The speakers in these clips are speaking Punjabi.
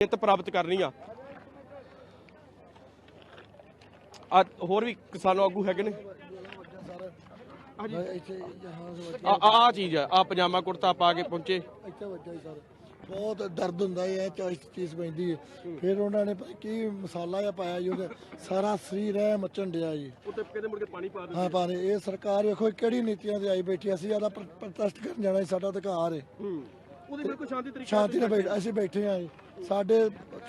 ਜਿੱਤ ਪ੍ਰਾਪਤ ਕਰਨੀ ਆ। ਆ ਹੋਰ ਵੀ ਕਿਸਾਨ ਆਗੂ ਹੈਗੇ ਨੇ? ਆ ਆ ਚੀਜ਼ ਆ ਆ ਪਜਾਮਾ ਕੁੜਤਾ ਪਾ ਕੇ ਪਹੁੰਚੇ। ਇੱਥੇ ਵੱਜਾ ਹੀ ਸਰ। ਬਹੁਤ ਦਰਦ ਹੁੰਦਾ ਹੈ ਇਹ ਚੋਇਸ ਚੀਜ਼ ਪੈਂਦੀ ਹੈ ਫਿਰ ਉਹਨਾਂ ਨੇ ਪਤਾ ਕੀ ਮਸਾਲਾ ਜਿਹਾ ਪਾਇਆ ਜੀ ਉਹਦੇ ਸਾਰਾ ਸਰੀਰ ਹੈ ਮੱਚਣ ਡਿਆ ਜੀ। ਉੱਤੇ ਕਹਿੰਦੇ ਮੁੜ ਕੇ ਪਾਣੀ ਪਾ ਹਾਂ ਪਾਣੇ। ਇਹ ਸਰਕਾਰ ਵੇਖੋ ਕਿਹੜੀ ਨੀਤੀਆਂ ਤੇ ਆਈ ਬੈਠੀ ਅਸੀਂ ਆਦਾ ਪ੍ਰੋਟੈਸਟ ਕਰਨ ਜਾਣਾ ਸਾਡਾ ਅਧਿਕਾਰ ਹੂੰ। ਉਹਦੇ ਬਿਲਕੁਲ ਸ਼ਾਂਤੀ ਤਰੀਕੇ ਸ਼ਾਂਤੀ ਨਾਲ ਬੈਠ ਅਸੀਂ ਬੈਠੇ ਹਾਂ ਜੀ। ਸਾਡੇ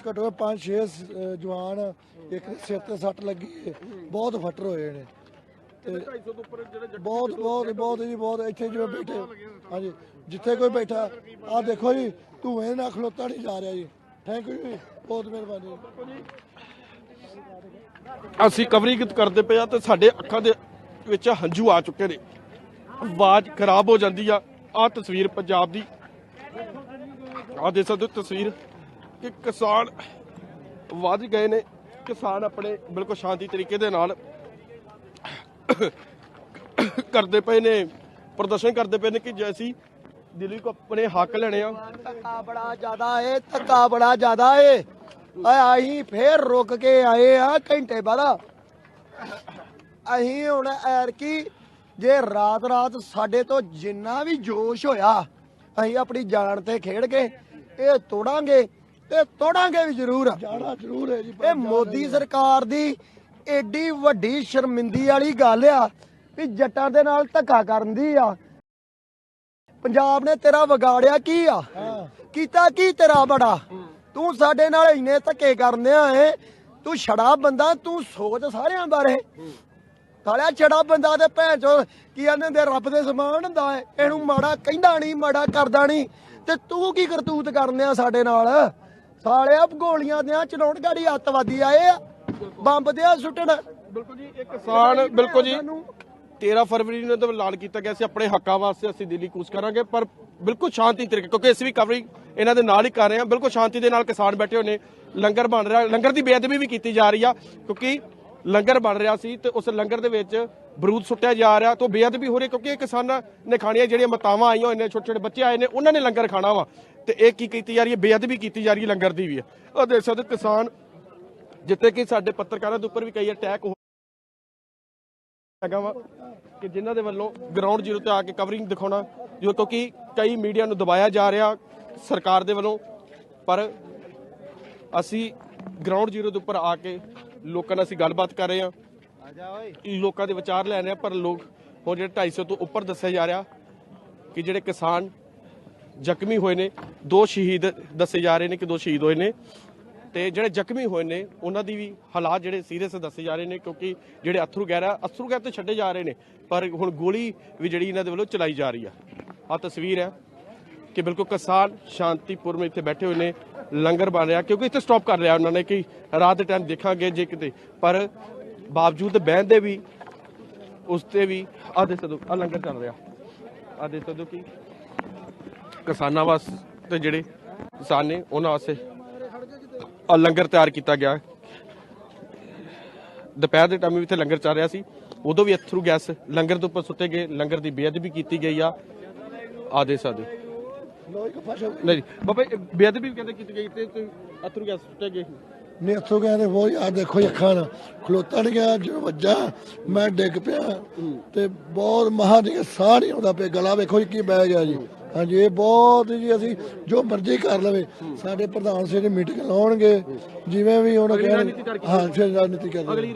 ਘੱਟੋ ਘੱਟ ਪੰਜ ਛੇ ਸ- ਜਵਾਨ ਇੱਕ ਦੇ ਸਿਰ ਤੇ ਸੱਟ ਲੱਗੀ ਹੈ। ਬਹੁਤ ਫੱਟਰ ਹੋਏ ਨੇ। ਤੇ 250 ਤੋਂ ਉੱਪਰ ਜਿਹੜੇ ਜੱਟ- ਬਹੁਤ ਬਹੁਤ ਬਹੁਤ ਜੀ ਬਹੁਤ ਇੱਥੇ ਜਿਵੇਂ ਬੈਠੇ। ਹਾਂਜੀ ਜਿੱਥੇ ਕੋਈ ਬੈਠਾ ਆਹ ਦੇਖੋ ਜੀ ਧੂਏ ਨਾਲ ਖਲੋਤਾ ਨਹੀਂ ਜਾ ਰਿਹਾ ਜੀ। ਥੈਂਕ ਯੂ ਜੀ ਬਹੁਤ ਮਿਹਰਬਾਨੀ। ਅਸੀਂ ਕਵਰਿੰਗ ਕਰਦੇ ਪਏ ਆ ਤੇ ਸਾਡੇ ਅੱਖਾਂ ਦੇ ਵਿੱਚ ਹੰਝੂ ਆ ਚੁੱਕੇ ਨੇ। ਆਵਾਜ਼ ਖਰਾਬ ਹੋ ਜਾਂਦੀ ਆ। ਆ ਤਸਵੀਰ ਪੰਜਾਬ ਦੀ ਆ ਦੇਖ ਸਕਦੇ ਹੋ ਤਸਵੀਰ ਕਿ ਕਿਸਾਨ ਵੱਜ ਗਏ ਨੇ। ਕਿਸਾਨ ਆਪਣੇ ਬਿਲਕੁਲ ਸ਼ਾਂਤੀ ਤਰੀਕੇ ਦੇ ਨਾਲ ਕਰਦੇ ਪਏ ਨੇ, ਪ੍ਰਦਰਸ਼ਨ ਕਰਦੇ ਪਏ ਨੇ ਕਿ ਜੇ ਦਿੱਲੀ ਕੋ ਆਪਣੇ ਹੱਕ ਲੈਣੇ ਆ। ਧੱਕਾ ਬੜਾ ਜ਼ਿਆਦਾ ਏ, ਧੱਕਾ ਬੜਾ ਜ਼ਿਆਦਾ ਏ। ਓਏ ਅਸੀਂ ਫੇਰ ਰੁਕ ਕੇ ਆਏ ਆ ਘੰਟੇ ਬਾਅਦ। ਅਸੀਂ ਹੁਣ ਐਰਕੀ ਜੇ ਰਾਤ ਰਾਤ ਸਾਡੇ ਤੋਂ ਜਿੰਨਾ ਵੀ ਜੋਸ਼ ਹੋਇਆ, ਅਸੀਂ ਆਪਣੀ ਜਾਨ ਤੇ ਖੇਡ ਕੇ ਇਹ ਤੋੜਾਂਗੇ ਤੇ ਤੋੜਾਂਗੇ ਵੀ ਜ਼ਰੂਰ। ਜਾਣਾ ਜ਼ਰੂਰ ਹੈ ਜੀ ਇਹ ਮੋਦੀ ਸਰਕਾਰ ਦੀ ਏਡੀ ਵੱਡੀ ਸ਼ਰਮਿੰਦੀ ਵਾਲੀ ਗੱਲ ਆ ਵੀ ਜੱਟਾਂ ਦੇ ਨਾਲ ਧੱਕਾ ਕਰਨ ਦੀ ਆ। ਪੰਜਾਬ ਨੇ ਤੇਰਾ ਵਿਗਾੜਿਆ ਕੀ ਆ? ਕੀਤਾ ਕੀ ਤੇਰਾ ਬੜਾ? ਤੂੰ ਸਾਡੇ ਨਾਲ ਇੰਨੇ ਧੱਕੇ ਕਰਨੇ ਏ ਤੂੰ ਛੜਾ ਬੰਦਾ ਤੂੰ ਸੋਚ ਸਾਰਿਆਂ ਬਾਰੇ। ਸਾਲਿਆ ਛੜਾ ਬੰਦਾ ਤੇ ਭੈਣ ਚੋ ਕੀ ਕਹਿੰਦੇ ਹੁੰਦੇ ਰੱਬ ਦੇ ਸਮਾਨ ਹੁੰਦਾ ਏ ਇਹਨੂੰ ਮਾੜਾ ਕਹਿੰਦਾ ਨਹੀਂ ਮਾੜਾ ਕਰਦਾ ਨਹੀਂ। ਤੇ ਤੂੰ ਕੀ ਕਰਤੂਤ ਕਰਨੇ ਆ ਸਾਡੇ ਨਾਲ? ਸਾਲਿਆ ਗੋਲੀਆਂ ਦਿਆਂ ਚਲਾਉਣ ਗਾੜੀ ਅੱਤਵਾਦੀ ਆਏ ਆ ਬੰਬ ਦਿਆਂ ਸੁੱਟਣ। ਬਿਲਕੁਲ ਜੀ ਇਹ ਕਿਸਾਨ ਬਿਲਕੁਲ ਜੀ। 13 ਫਰਵਰੀ ਨੂੰ ਤਾਂ ਐਲਾਨ ਕੀਤਾ ਗਿਆ ਸੀ ਆਪਣੇ ਹੱਕਾਂ ਵਾਸਤੇ ਅਸੀਂ ਦਿੱਲੀ ਕੂਚ ਕਰਾਂਗੇ ਪਰ ਬਿਲਕੁਲ ਸ਼ਾਂਤੀ ਤਰੀਕੇ ਕਿਉਂਕਿ ਅਸੀਂ ਵੀ ਕਵਰਿੰਗ ਇਹਨਾਂ ਦੇ ਨਾਲ ਹੀ ਕਰ ਰਹੇ ਹਾਂ। ਬਿਲਕੁਲ ਸ਼ਾਂਤੀ ਦੇ ਨਾਲ ਕਿਸਾਨ ਬੈਠੇ ਹੋਏ ਨੇ ਲੰਗਰ ਬਣ ਰਿਹਾ ਲੰਗਰ ਦੀ ਬੇਅਦਬੀ ਵੀ ਕੀਤੀ ਜਾ ਰਹੀ ਆ ਕਿਉਂਕਿ ਲੰਗਰ ਬਣ ਰਿਹਾ ਸੀ ਤੇ ਉਸ ਲੰਗਰ ਦੇ ਵਿੱਚ ਬਰੂਦ ਸੁੱਟਿਆ ਜਾ ਰਿਹਾ ਤੋਂ ਬੇਅਦਬੀ ਹੋ ਰਹੀ ਕਿਉਂਕਿ ਇਹ ਕਿਸਾਨਾਂ ਨੇ ਖਾਣੀਆਂ ਜਿਹੜੀਆਂ ਮਤਾਵਾਂ ਆਈਆਂ ਹੋਏ ਨੇ ਛੋਟੇ ਛੋਟੇ ਬੱਚੇ ਆਏ ਨੇ, ਉਹਨਾਂ ਨੇ ਲੰਗਰ ਖਾਣਾ ਵਾ। ਤੇ ਇਹ ਕੀ ਕੀਤੀ ਜਾ ਰਹੀ ਹੈ? ਬੇਅਦਬੀ ਕੀਤੀ ਜਾ ਰਹੀ ਹੈ ਲੰਗਰ ਦੀ ਵੀ। ਉਹ ਦੇਖ ਸਕਦੇ ਕਿਸਾਨ, ਜਿੱਥੇ ਕਿ ਸਾਡੇ ਪੱਤਰਕਾਰਾਂ ਦੇ ਉੱਪਰ ਵੀ ਕਈ ਅਟੈਕ ਹੋ ਹੈਗਾ ਵਾ ਕਿ ਜਿਨ੍ਹਾਂ ਦੇ ਵੱਲੋਂ ਗਰਾਊਂਡ ਜ਼ੀਰੋ ਤੇ ਆ ਕੇ ਕਵਰਿੰਗ ਦਿਖਾਉਣਾ, ਜੋ ਕਿਉਂਕਿ ਕਈ ਮੀਡੀਆ ਨੂੰ ਦਬਾਇਆ ਜਾ ਰਿਹਾ ਸਰਕਾਰ ਦੇ ਵੱਲੋਂ। ਪਰ ਅਸੀਂ ਗਰਾਊਂਡ ਜ਼ੀਰੋ ਦੇ ਉੱਪਰ ਆ ਕੇ ਲੋਕਾਂ ਨਾਲ ਅਸੀਂ ਗੱਲਬਾਤ ਕਰ ਰਹੇ ਹਾਂ। ਲੋਕਾਂ ਦੇ ਵਿਚਾਰ ਲੈ ਰਹੇ ਹਾਂ, ਪਰ ਲੋਕ ਹੁਣ ਜਿਹੜੇ 250 ਤੋਂ ਉੱਪਰ ਦੱਸਿਆ ਜਾ ਰਿਹਾ ਕਿ ਜਿਹੜੇ ਕਿਸਾਨ ਜ਼ਖਮੀ ਹੋਏ ਨੇ, ਦੋ ਸ਼ਹੀਦ ਦੱਸੇ ਜਾ ਰਹੇ ਨੇ ਕਿ ਦੋ ਸ਼ਹੀਦ ਹੋਏ ਨੇ। ਤੇ ਜਿਹੜੇ ਜ਼ਖਮੀ ਹੋਏ ਨੇ, ਉਹਨਾਂ ਦੀ ਵੀ ਹਾਲਾਤ ਜਿਹੜੇ ਸੀਰੀਅਸ ਦੱਸੇ ਜਾ ਰਹੇ ਨੇ ਕਿਉਂਕਿ ਜਿਹੜੇ ਅਥਰੂ ਗੈਰਾ ਅਥਰੂ ਗੈਰ ਤੇ ਛੱਡੇ ਜਾ ਰਹੇ ਨੇ, ਪਰ ਹੁਣ ਗੋਲੀ ਵੀ ਜਿਹੜੀ ਇਹਨਾਂ ਦੇ ਵੱਲੋਂ ਚਲਾਈ ਜਾ ਰਹੀ ਆ। ਆ ਤਸਵੀਰ ਹੈ। ਕਿ ਬਿਲਕੁਲ ਕਿਸਾਨ ਸ਼ਾਂਤੀਪੁਰ ਵਿੱਚ ਇੱਥੇ ਬੈਠੇ ਹੋਏ ਨੇ, ਲੰਗਰ ਬਣ ਰਿਹਾ, ਕਿਉਂਕਿ ਇੱਥੇ ਸਟਾਪ ਕਰ ਲਿਆ ਉਹਨਾਂ ਨੇ ਕਿ ਰਾਤ ਦੇ ਟਾਈਮ ਦੇਖਾਂਗੇ ਜੇ ਕਿਤੇ। ਪਰ ਬਾਵਜੂਦ ਬਹਿਣ ਦੇ ਵੀ, ਉਸ ਤੇ ਵੀ ਆ ਦੇ ਸਦੋ ਆ ਲੰਗਰ ਚੱਲ ਰਿਹਾ। ਆ ਦੇ ਸਦੋ ਕਿ ਕਿਸਾਨਾਂ ਵਾਸਤੇ ਜਿਹੜੇ ਕਿਸਾਨ ਨੇ, ਉਹਨਾਂ ਵਾਸਤੇ ਆ ਲੰਗਰ ਤਿਆਰ ਕੀਤਾ ਗਿਆ। ਦੁਪਹਿਰ ਦੇ ਟਾਈਮ ਵੀ ਇੱਥੇ ਲੰਗਰ ਚੱਲ ਰਿਹਾ ਸੀ। ਉਦੋਂ ਵੀ ਅਥਰੂ ਗੈਸ ਲੰਗਰ ਦੇ ਉੱਪਰ ਸੁੱਤੇ ਗਏ, ਲੰਗਰ ਦੀ ਬੇਅਦਬੀ ਕੀਤੀ ਗਈ ਆ। ਆਦੇ ਸਾਦੇ ਨਹੀਂ ਬਾਬਾ ਜੀ, ਬੇਅਦਬੀ ਵੀ ਕਹਿੰਦੇ ਕੀਤੀ ਗਈ ਤੇ ਤੇ ਅਥਰੂ ਗੈਸ ਸੁੱਟੇ ਗਏ ਨੇ ਇੱਥੋਂ ਕਹਿੰਦੇ ਬਹੁਤ ਆ ਦੇਖੋ ਜੀ ਅੱਖਾਂ ਨਾਲ। ਖਲੋਤਾ ਨਹੀਂ ਗਿਆ ਜੋ ਵੱਜਾ ਮੈਂ ਡਿੱਗ ਪਿਆ। ਤੇ ਬਹੁਤ ਮਹਾ ਨਹੀਂ ਸਾਹ ਨਹੀਂ ਆਉਂਦਾ ਪਿਆ ਗਲਾ ਵੇਖੋ ਜੀ ਕੀ ਬਹਿ ਗਿਆ ਜੀ। ਹਾਂਜੀ ਇਹ ਬਹੁਤ ਜੀ ਅਸੀਂ ਜੋ ਮਰਜ਼ੀ ਕਰ ਲਵੇ। ਸਾਡੇ ਪ੍ਰਧਾਨ ਸਿੰਘ ਮੀਟਿੰਗ ਲਾਉਣਗੇ। ਜਿਵੇਂ ਵੀ ਉਹਨਾਂ ਰਾਜਨੀਤੀ ਕਰ ਕਹਿਣ ਹਾਂ ਫਿਰ ਰਾਜਨੀਤੀ ਕਰ ਅਗਲੀ